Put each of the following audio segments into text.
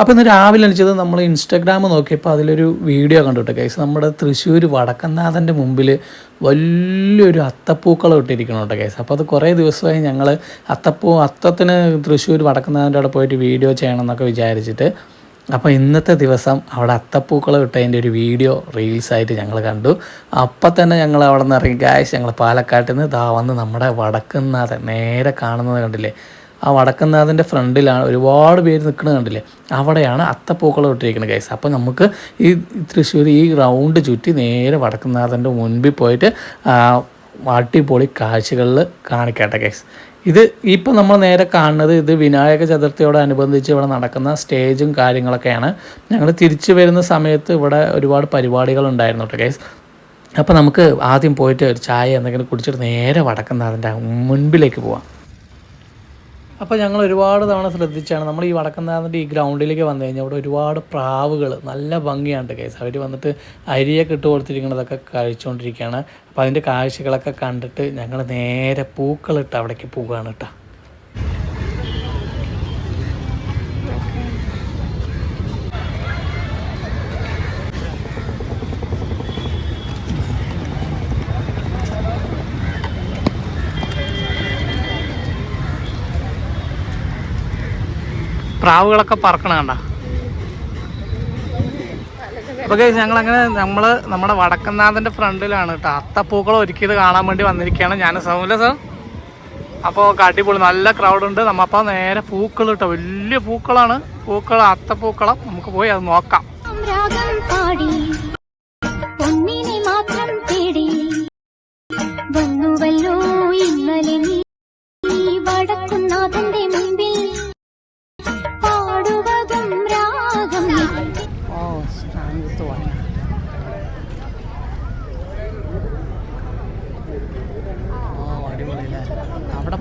അപ്പോൾ ഇന്ന് രാവിലെ എണിച്ചത് നമ്മൾ ഇൻസ്റ്റാഗ്രാം നോക്കിയപ്പോൾ അതിലൊരു വീഡിയോ കണ്ടു കേസ് നമ്മുടെ തൃശ്ശൂർ വടക്കനാഥന്റെ മുമ്പിൽ വലിയൊരു അത്തപ്പൂക്കളം ഇട്ടിരിക്കണം കേട്ടോ കേസ് അപ്പോൾ അത് കുറേ ദിവസമായി ഞങ്ങൾ അത്തപ്പൂ അത്തത്തിന് തൃശ്ശൂർ വടക്കനാഥന്റെ അവിടെ പോയിട്ട് വീഡിയോ ചെയ്യണം എന്നൊക്കെ വിചാരിച്ചിട്ട് അപ്പോൾ ഇന്നത്തെ ദിവസം അവിടെ അത്തപ്പൂക്കളം ഇട്ടതിന്റെ ഒരു വീഡിയോ റീൽസായിട്ട് ഞങ്ങൾ കണ്ടു. അപ്പം തന്നെ ഞങ്ങൾ അവിടെ നിന്ന് ഇറങ്ങി കാശ് ഞങ്ങൾ പാലക്കാട്ടിൽ നിന്ന് ഇതാ വന്ന് നമ്മുടെ വടക്കുന്നാഥൻ നേരെ കാണുന്നത് കണ്ടില്ലേ? ആ വടക്കുന്നാഥന്റെ ഫ്രണ്ടിലാണ് ഒരുപാട് പേര് നിൽക്കുന്നത് കണ്ടില്ലേ? അവിടെയാണ് അത്തപ്പൂക്കളം ഇട്ടിരിക്കുന്നത് ഗൈസ് അപ്പോൾ നമുക്ക് ഈ തൃശ്ശൂർ ഈ റൗണ്ട് ചുറ്റി നേരെ വടക്കുന്നാഥന്റെ മുൻപിൽ പോയിട്ട് വാട്ടിപ്പൊളി കാഴ്ചകളിൽ കാണിക്കട്ടെ ഗൈസ് ഇത് ഇപ്പോൾ നമ്മൾ നേരെ കാണുന്നത് ഇത് വിനായക ചതുർത്ഥിയോടനുബന്ധിച്ച് ഇവിടെ നടക്കുന്ന സ്റ്റേജും കാര്യങ്ങളൊക്കെയാണ്. ഞങ്ങൾ തിരിച്ചു വരുന്ന സമയത്ത് ഇവിടെ ഒരുപാട് പരിപാടികൾ ഉണ്ടായിരുന്നു കേട്ടോ ഗൈസ് അപ്പോൾ നമുക്ക് ആദ്യം പോയിട്ട് ഒരു ചായ എന്തെങ്കിലും കുടിച്ചിട്ട് നേരെ വടക്കുന്നതിന്റെ മുൻപിലേക്ക് പോവാം. അപ്പോൾ ഞങ്ങൾ ഒരുപാട് തവണ ശ്രദ്ധിച്ചാണ് നമ്മൾ ഈ വടക്കനാഥന്റെ ഈ ഗ്രൗണ്ടിലേക്ക് വന്നു കഴിഞ്ഞാൽ അവിടെ ഒരുപാട് പ്രാവുകൾ നല്ല ഭംഗിയാണ് കേസ് അവർ വന്നിട്ട് അരിയൊക്കെ ഇട്ട് കൊടുത്തിരിക്കുന്നതൊക്കെ കഴിച്ചുകൊണ്ടിരിക്കുകയാണ് അപ്പോൾ അതിന്റെ കാഴ്ചകളൊക്കെ കണ്ടിട്ട് ഞങ്ങൾ നേരെ പൂക്കളിട്ട് അവിടേക്ക് പോവുകയാണ് കേട്ടോ പ്രാവുകളൊക്കെ പറക്കണ കണ്ട. അപ്പൊ ഗൈസ് ഞങ്ങൾ അങ്ങനെ നമ്മൾ നമ്മുടെ വടക്കനാഥന്റെ ഫ്രണ്ടിലാണ് കേട്ടോ. അത്തപ്പൂക്കളം ഒരുക്കിയത് കാണാൻ വേണ്ടി വന്നിരിക്കുകയാണ്. ഞാൻ സൗമില്ല സാർ അപ്പോൾ കടിപൊളി നല്ല ക്രൗഡ് ഉണ്ട്. നമ്മപ്പോൾ നേരെ പൂക്കൾ കേട്ടോ. വലിയ പൂക്കളാണ്. പൂക്കൾ അത്തപ്പൂക്കളം. നമുക്ക് പോയി അത് നോക്കാം.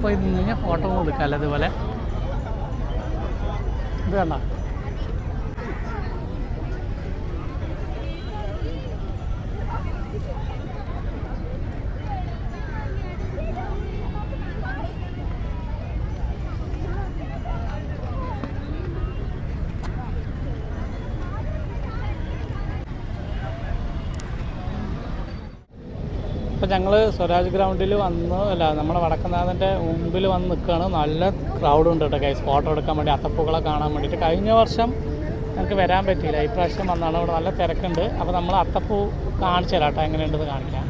പോയി നിന്ന് കഴിഞ്ഞാൽ ഫോട്ടോ എടുക്കാം അതുപോലെ ഇത് കണ്ട? ഇപ്പം ഞങ്ങൾ സ്വരാജ് ഗ്രൗണ്ടിൽ വന്ന് അല്ല നമ്മുടെ വടക്കനാഥന്റെ മുമ്പിൽ വന്ന് നിൽക്കുകയാണ് നല്ല ക്രൗഡ് ഉണ്ട് കേട്ടോ കൈസ് ഫോട്ടോ എടുക്കാൻ വേണ്ടി അത്തപ്പൂക്കളെ കാണാൻ വേണ്ടിയിട്ട്. കഴിഞ്ഞ വർഷം ഞങ്ങൾക്ക് വരാൻ പറ്റിയില്ല. ഇപ്രാവശ്യം വന്നാണ് അവിടെ നല്ല തിരക്കുണ്ട്. അപ്പോൾ നമ്മൾ അത്തപ്പൂ കാണിച്ചു തരാം കേട്ടോ എങ്ങനെയുണ്ടെന്ന് കാണിക്കാം.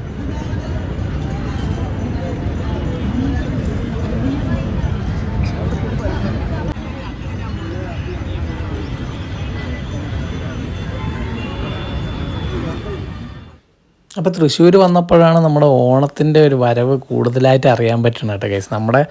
അപ്പോൾ തൃശ്ശൂർ വന്നപ്പോഴാണ് നമ്മുടെ ഓണത്തിന്റെ ഒരു വരവ് കൂടുതലായിട്ട് അറിയാൻ പറ്റുന്നത് കേട്ടോ കേസ് നമ്മുടെ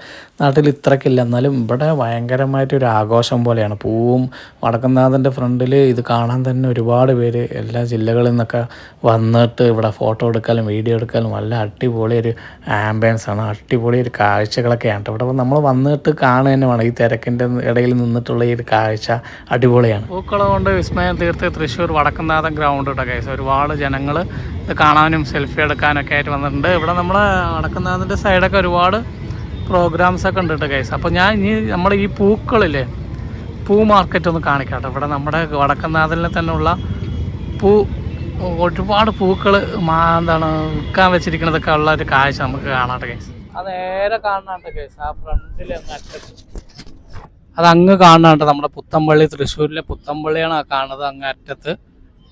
നാട്ടിൽ ഇത്രക്കില്ല. എന്നാലും ഇവിടെ ഭയങ്കരമായിട്ട് ഒരു ആഘോഷം പോലെയാണ്. പൂവും വടക്കനാഥന്റെ ഫ്രണ്ടിൽ ഇത് കാണാൻ തന്നെ ഒരുപാട് പേര് എല്ലാ ജില്ലകളിൽ നിന്നൊക്കെ വന്നിട്ട് ഇവിടെ ഫോട്ടോ എടുക്കാനും വീഡിയോ എടുക്കാനും നല്ല അടിപൊളി ഒരു ആംബിയൻസ് ആണ്. അടിപൊളി ഒരു കാഴ്ചകളൊക്കെയാണ് ഇവിടെ നമ്മൾ വന്നിട്ട് കാണുക തന്നെ വേണം ഈ തിരക്കിന്റെ ഇടയിൽ നിന്നിട്ടുള്ള ഈ ഒരു കാഴ്ച അടിപൊളിയാണ്. പൂക്കളം കൊണ്ട് വിസ്മയം തീർത്ത് തൃശ്ശൂർ വടക്കനാഥൻ ഗ്രൗണ്ട് കേട്ടോ കേസ് ഒരുപാട് ജനങ്ങൾ ഇത് കാണാനും സെൽഫി എടുക്കാനൊക്കെ ആയിട്ട് വന്നിട്ടുണ്ട്. ഇവിടെ നമ്മൾ വടക്കനാഥന്റെ സൈഡൊക്കെ ഒരുപാട് പ്രോഗ്രാംസ് ഒക്കെ ഉണ്ട് കേട്ടോ കേസ് അപ്പോൾ ഞാൻ ഇനി നമ്മൾ ഈ പൂക്കളില്ലേ പൂ മാർക്കറ്റ് ഒന്ന് കാണിക്കാട്ടെ. ഇവിടെ നമ്മുടെ വടക്കനാഥനിൽ തന്നെ ഉള്ള പൂ ഒരുപാട് പൂക്കൾ എന്താണ് വിൽക്കാൻ വെച്ചിരിക്കുന്നതൊക്കെ ഉള്ള ഒരു കാഴ്ച നമുക്ക് കാണാട്ടെ കേസ് അത് നേരെ കാണാട്ടെ കേസ് ആ ഫ്രണ്ടിൽ അത് അങ്ങ് കാണാണ്ട് നമ്മുടെ പുത്തമ്പള്ളി തൃശ്ശൂരിലെ പുത്തമ്പള്ളിയാണ് ആ കാണുന്നത് അങ്ങ് അറ്റത്ത്.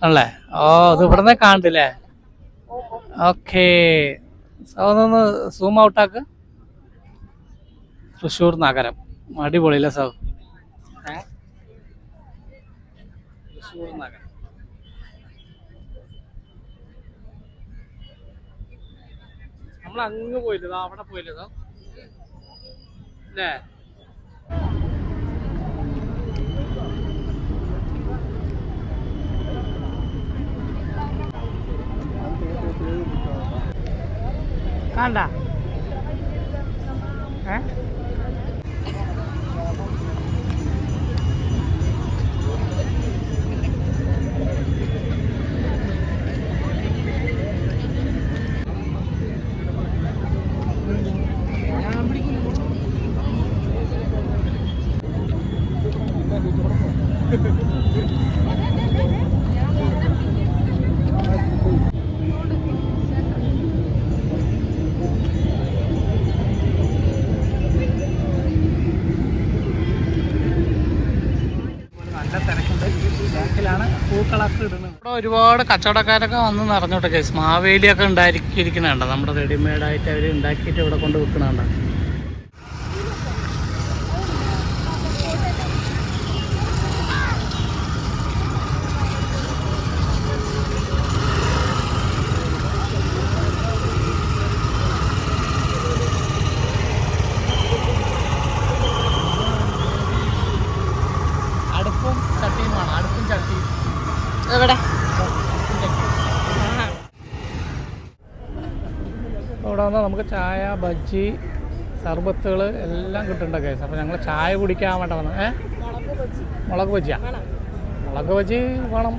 അല്ലേ ഓ അത് ഇവിടുന്ന് കാണില്ലേ ഓക്കേ. ഒന്ന് സൂം ഔട്ടാക്ക് തൃശ്ശൂർ നഗരം. അടിപൊളിയല്ലേ സൗ? തൃശ്ശൂർ നഗരം. നമ്മൾ അങ്ങ് പോയില്ലേ? ദാ അവിടെ പോയില്ലേ സോ? അല്ലേ? കാണ്ട ഏ ഇവിടെ ഒരുപാട് കച്ചവടക്കാരൊക്കെ വന്ന് നിറഞ്ഞോട്ടെ കേസ്. മാവേലിയൊക്കെ ഉണ്ടാക്കിയിരിക്കണ നമ്മുടെ റെഡിമെയ്ഡായിട്ട് അവർ ഉണ്ടാക്കിയിട്ട് ഇവിടെ കൊണ്ട് വെക്കണുണ്ട് നമുക്ക് ചായ ബജ്ജി സർബത്തുകൾ എല്ലാം കിട്ടുന്നുണ്ട് കേസ്. അപ്പോൾ ഞങ്ങൾ ചായ കുടിക്കാൻ വേണ്ട വന്നത് ഏ? മുളക് ബജ്ജിയാ? മുളക് ബജ്ജി വേണം.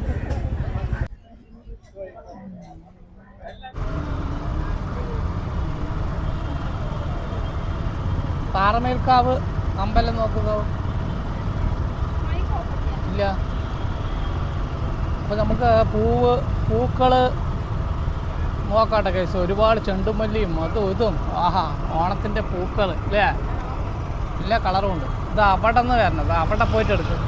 പാറമേൽക്കാവ് അമ്പലം നോക്കുക ഇല്ല. അപ്പോൾ നമുക്ക് പൂവ് പൂക്കൾ നോക്കാട്ടെ കേസ് ഒരുപാട് ചെണ്ടുമല്ലിയും അതും ഇതും. ആഹാ ഓണത്തിന്റെ പൂക്കൾ അല്ലേ എല്ലാ കളറും ഉണ്ട്. ഇത് അവിടെ നിന്ന് വരണത്. അവിടെ പോയിട്ട് എടുക്കും.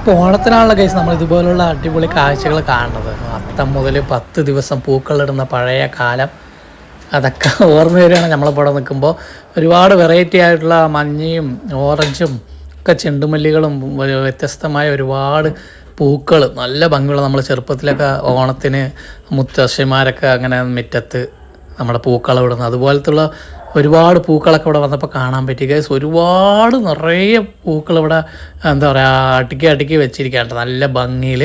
ഇപ്പോൾ ഓണത്തിനാണുള്ള കേസ് നമ്മൾ ഇതുപോലുള്ള അടിപൊളി കാഴ്ചകൾ കാണുന്നത്. അത്തം മുതൽ പത്ത് ദിവസം പൂക്കളിടുന്ന പഴയ കാലം. അതൊക്കെ ഓർമ്മ വരികയാണ് നമ്മളിപ്പോൾ നിൽക്കുമ്പോൾ ഒരുപാട് വെറൈറ്റി ആയിട്ടുള്ള മഞ്ഞയും ഓറഞ്ചും ഒക്കെ ചെണ്ടുമല്ലികളും വ്യത്യസ്തമായ ഒരുപാട് പൂക്കൾ നല്ല ഭംഗിയുള്ള നമ്മൾ ചെറുപ്പത്തിലൊക്കെ ഓണത്തിന് മുത്തശ്ശിമാരൊക്കെ അങ്ങനെ മുറ്റത്ത് നമ്മുടെ പൂക്കളം ഇടുന്നത്. അതുപോലത്തുള്ള ഒരുപാട് പൂക്കളൊക്കെ ഇവിടെ വന്നപ്പോൾ കാണാൻ പറ്റി. ഗൈസ് ഒരുപാട് നിറയെ പൂക്കൾ ഇവിടെ എന്താ പറയുക അടുക്കി അടുക്കി വെച്ചിരിക്കുകയാണ്. നല്ല ഭംഗിയിൽ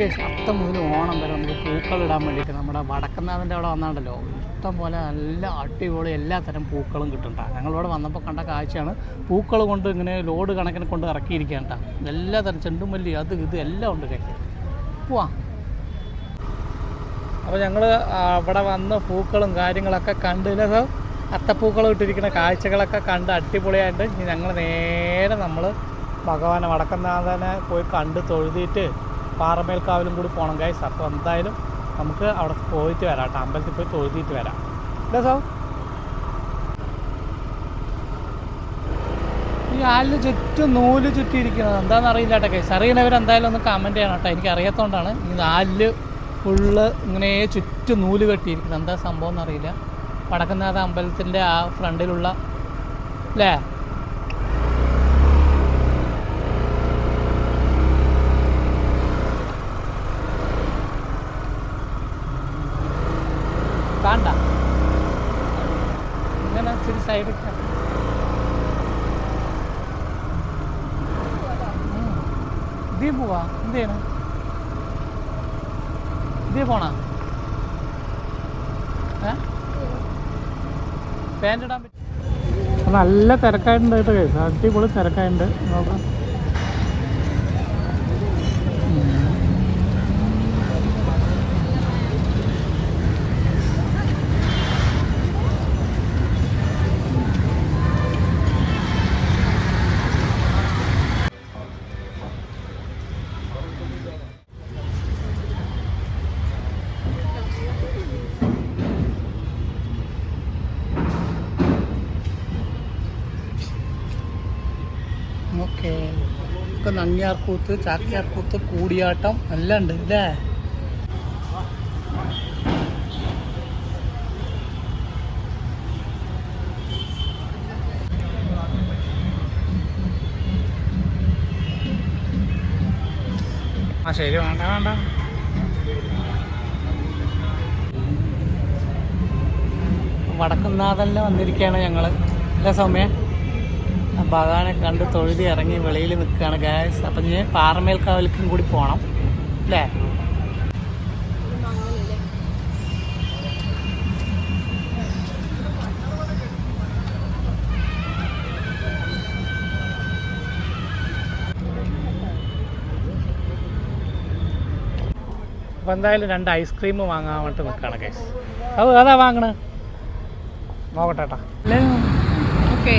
അപ്പോൾ ശബ്ദം മുതൽ ഓണം വരെ നമുക്ക് പൂക്കളിടാൻ വേണ്ടിയിട്ട് നമ്മുടെ വടക്കനാഥന്റെ അവിടെ വന്നാണ്ടല്ലോ. ഇഷ്ടം പോലെ നല്ല അടിപൊളി എല്ലാ തരം പൂക്കളും കിട്ടുന്നുണ്ട്. ഞങ്ങളിവിടെ വന്നപ്പോൾ കണ്ട കാഴ്ചയാണ്. പൂക്കൾ കൊണ്ട് ഇങ്ങനെ ലോഡ് കണക്കിന് കൊണ്ട് ഇറക്കിയിരിക്കുകയാണ് എല്ലാ തരം ചെണ്ടുമല്ലി അത് ഇത് എല്ലാം ഉണ്ട് കൈ പോവാ. അപ്പോൾ ഞങ്ങൾ അവിടെ വന്ന പൂക്കളും കാര്യങ്ങളൊക്കെ കണ്ടില്ലത് അത്തപ്പൂക്കൾ ഇട്ടിരിക്കുന്ന കാഴ്ചകളൊക്കെ കണ്ട് അടിപൊളിയായിട്ട് ഞങ്ങൾ നേരെ നമ്മൾ ഭഗവാനെ വടക്കനാഥനെ പോയി കണ്ട് തൊഴുതിയിട്ട് പാറമേൽക്കാവിലും കൂടി പോകണം ഗൈസ് അപ്പോൾ എന്തായാലും നമുക്ക് അവിടെ പോയിട്ട് വരാം കേട്ടോ. അമ്പലത്തിൽ പോയി തൊഴുതിയിട്ട് വരാം. ഇല്ലേ ഈ ആലിന് ചുറ്റും നൂൽ ചുറ്റിയിരിക്കുന്നത് എന്താണെന്ന് അറിയില്ല കേട്ടോ ഗൈസ് അറിയണവർ എന്തായാലും ഒന്ന് കമന്റ് ചെയ്യണം കേട്ടോ. എനിക്ക് അറിയാത്തതുകൊണ്ടാണ് ഈ നാല് ഫുള്ള് ഇങ്ങനെ ചുറ്റും നൂൽ കെട്ടിയിരിക്കുന്നത്. എന്താ സംഭവം എന്നറിയില്ല. വടക്കനാഥ അമ്പലത്തിന്റെ ആ ഫ്രണ്ടിലുള്ള അല്ലേ കാണ്ട ഇങ്ങനെ ഇച്ചിരി സൈഡ് പോവാ. എന്ത് ചെയ്യണം? പോണ? പാന്റ് ഇടാൻ പറ്റും നല്ല തിരക്കായിട്ടുണ്ട് കേട്ടോ കേസ്. അടിപൊളി തിരക്കായിട്ടുണ്ട് നോക്കാം. ഓക്കെ. ഒക്കെ നങ്ങിയാർക്കൂത്ത് ചാക്കിയാർക്കൂത്ത് കൂടിയാട്ടം എല്ലാം ഉണ്ട് അല്ലേ ആ ശരി. വേണ്ട വേണ്ട. വടക്കുന്നാഥല്ല വന്നിരിക്കുകയാണ് ഞങ്ങൾ അല്ലേ സൗമ്യ? ഭഗവാനെ കണ്ട് തൊഴുതി ഇറങ്ങി വെളിയിൽ നിൽക്കുകയാണ് ഗ്യാസ് അപ്പം ഞാൻ പാറമേൽക്കാവലിക്കും കൂടി പോകണം അല്ലേ? അപ്പം എന്തായാലും രണ്ട് ഐസ്ക്രീം വാങ്ങാൻ വേണ്ടി നിൽക്കുകയാണ് കേസ് അത് ഏതാ വാങ്ങണേ? നോക്കട്ടെ ഓക്കേ